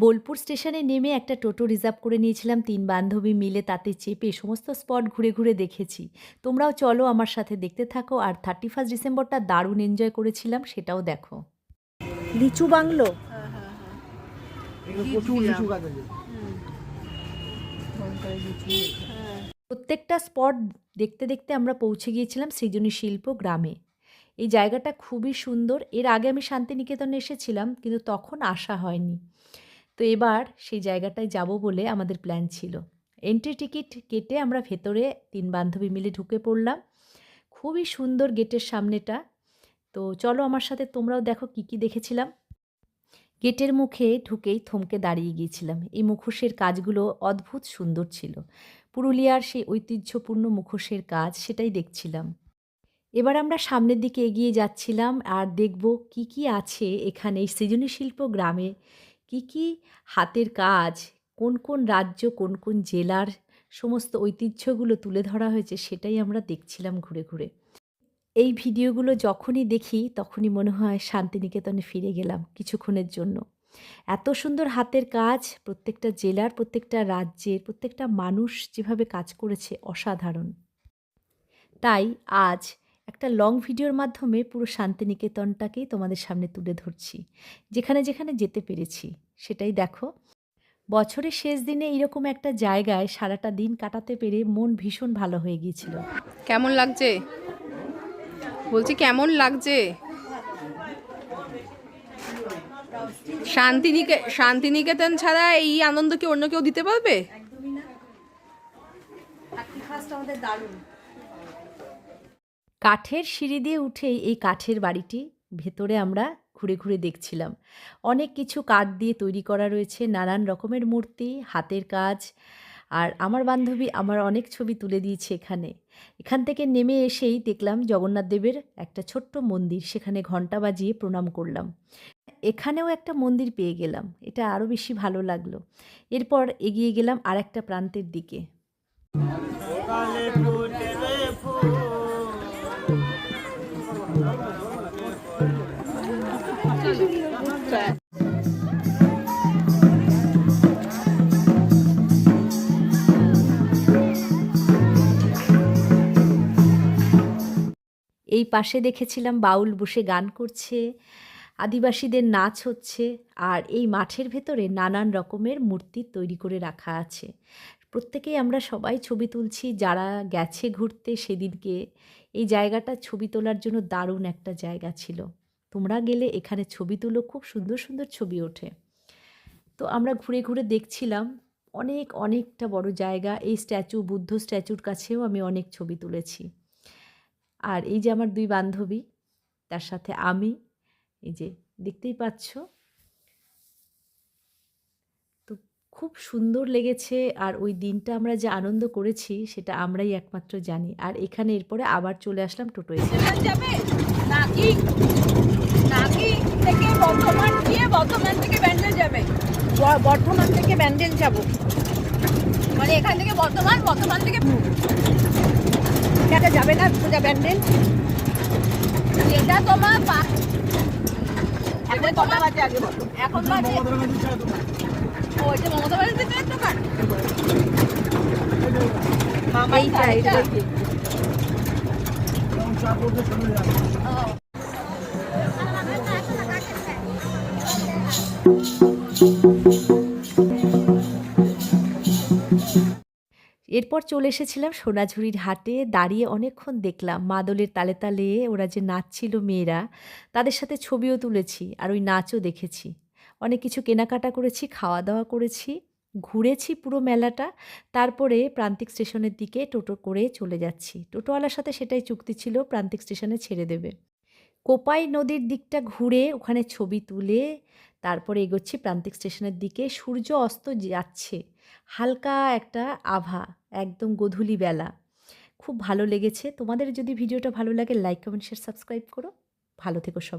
বোলপুর স্টেশনে নেমে একটা টোটো রিজার্ভ করে নিয়েছিলাম। তিন বান্ধবী মিলে তাতে চেপে সমস্ত স্পট ঘুরে ঘুরে দেখেছি। তোমরাও চলো আমার সাথে দেখতে থাকো আর থার্টি ফার্স্ট ডিসেম্বরটা দারুণ এনজয় করেছিলাম সেটাও দেখো। লিচু বাংলো? প্রত্যেকটা স্পট দেখতে দেখতে আমরা পৌঁছে গিয়েছিলাম সৃজনী শিল্প গ্রামে। এই জায়গাটা খুবই সুন্দর। এর আগে আমি শান্তিনিকেতনে এসেছিলাম কিন্তু তখন আসা হয়নি। তো এবার সেই জায়গাটায় যাব বলে আমাদের প্ল্যান ছিল। এন্ট্রি টিকিট কেটে আমরা ভেতরে তিন বান্ধবী মিলে ঢুকে পড়লাম। খুবই সুন্দর গেটের সামনেটা। তো চলো আমার সাথে তোমরাও দেখো কি কি দেখেছিলাম। গেটের মুখে ঢুকেই থমকে দাঁড়িয়ে গিয়েছিলাম। এই মুখোশের কাজগুলো অদ্ভুত সুন্দর ছিল। পুরুলিয়ার সেই ঐতিহ্যপূর্ণ মুখোশের কাজ সেটাই দেখছিলাম। এবার আমরা সামনের দিকে এগিয়ে যাচ্ছিলাম আর দেখব কি কি আছে এখানে এই সৃজনী শিল্প গ্রামে। কি কি হাতের কাজ? কোন কোন রাজ্য, কোন কোন জেলার সমস্ত ঐতিহ্যগুলো তুলে ধরা হয়েছে সেটাই আমরা দেখছিলাম ঘুরে ঘুরে। এই ভিডিওগুলো যখনই দেখি তখনই মনে হয় শান্তিনিকেতনে ফিরে গেলাম কিছুক্ষণের জন্য। এত সুন্দর হাতের কাজ, প্রত্যেকটা জেলার, প্রত্যেকটা রাজ্যের, প্রত্যেকটা মানুষ যেভাবে কাজ করেছে অসাধারণ। তাই আজ একটা লং ভিডিওর মাধ্যমে পুরো শান্তিনিকেতনটাকেই তোমাদের সামনে তুলে ধরছি। যেখানে যেখানে যেতে পেরেছি সেটাই দেখো। বছরের শেষ দিনে এরকম একটা জায়গায় সারাটা দিন কাটাতে পেরে মন ভীষণ ভালো হয়ে গিয়েছিল। কেমন লাগছে? বলছি কেমন লাগছে? শান্তিনিকে শান্তিনিকেতন ছাড়া এই আনন্দ কি অন্য কেউ দিতে পারবে? কাঠের সিঁড়ি দিয়ে উঠেই এই কাঠের বাড়িটি ভেতরে আমরা ঘুরে ঘুরে দেখছিলাম। অনেক কিছু কাঠ দিয়ে তৈরি করা রয়েছে, নানান রকমের মূর্তি, হাতের কাজ, আর আমার বান্ধবী আমার অনেক ছবি তুলে দিয়েছে এখানে। এখান থেকে নেমে এসেই দেখলাম জগন্নাথ দেবের একটা ছোট্ট মন্দির, সেখানে ঘণ্টা বাজিয়ে প্রণাম করলাম। এখানেও একটা মন্দির পেয়ে গেলাম, এটা আরও বেশি ভালো লাগল। এরপর এগিয়ে গেলাম আর একটা প্রান্তের দিকে। এই পাশে দেখেছিলাম বাউল বসে গান করছে, আদিবাসীদের নাচ হচ্ছে, আর এই মাঠের ভেতরে নানান রকমের মূর্তি তৈরি করে রাখা আছে। প্রত্যেকেই আমরা সবাই ছবি তুলছি, যারা গেছে ঘুরতে সেদিনকে। এই জায়গাটা ছবি তোলার জন্য দারুণ একটা জায়গা ছিল। তোমরা গেলে এখানে ছবি তুলো, খুব সুন্দর সুন্দর ছবি ওঠে। তো আমরা ঘুরে ঘুরে দেখছিলাম অনেক, অনেকটা বড় জায়গা। এই স্ট্যাচু, বুদ্ধ স্ট্যাচুর কাছেও আমি অনেক ছবি তুলেছি। আর এই যে আমার দুই বান্ধবী, তার সাথে আমি, এই যে দেখতেই পাচ্ছ। তো খুব সুন্দর লেগেছে আর ওই দিনটা আমরা যে আনন্দ করেছি, সেটা আমরাই একমাত্র জানি। আর এখানে এরপরে আবার চলে আসলাম নাকি? থেকে বর্ধমান বর্ধমান থেকে ব্যান্ডেল যাবে? বর্ধমান থেকে ব্যান্ডেল যাব। মানে এখান থেকে বর্ধমান বর্ধমান থেকে এটা যাবে না সোজা ব্যান্ডেল। যেটা তোমার পা- এখন কটা বাজে আগে বলো। এখন বাজে ওই যে মমতা ব্যানার্জির দোকান এইটা এইটা? এইটা চা করতে এরপর চলে এসেছিলাম সোনাঝুরির হাটে। দাঁড়িয়ে অনেকক্ষণ দেখলাম মাদলের তালে তালে ওরা যে নাচছিল মেয়েরা, তাদের সাথে ছবিও তুলেছি আর ওই নাচও দেখেছি। অনেক কিছু কেনাকাটা করেছি খাওয়া দাওয়া করেছি, ঘুরেছি পুরো মেলাটা। তারপরে প্রান্তিক স্টেশনের দিকে টোটো করে চলে যাচ্ছি। টোটোওয়ালার সাথে সেটাই চুক্তি ছিল, প্রান্তিক স্টেশনে ছেড়ে দেবে। কোপাই নদীর দিকটা ঘুরে ওখানে ছবি তুলে তারপরে এগোচ্ছি প্রান্তিক স্টেশনের দিকে। সূর্য অস্ত যাচ্ছে। হালকা একটা আভা, একদম গধূলি বেলা। খুব ভালো লেগেছে। তোমাদের যদি ভিডিওটা ভালো লাগে লাইক কমেন্ট শেয়ার সাবস্ক্রাইব করো। ভালো থেকো সবাই।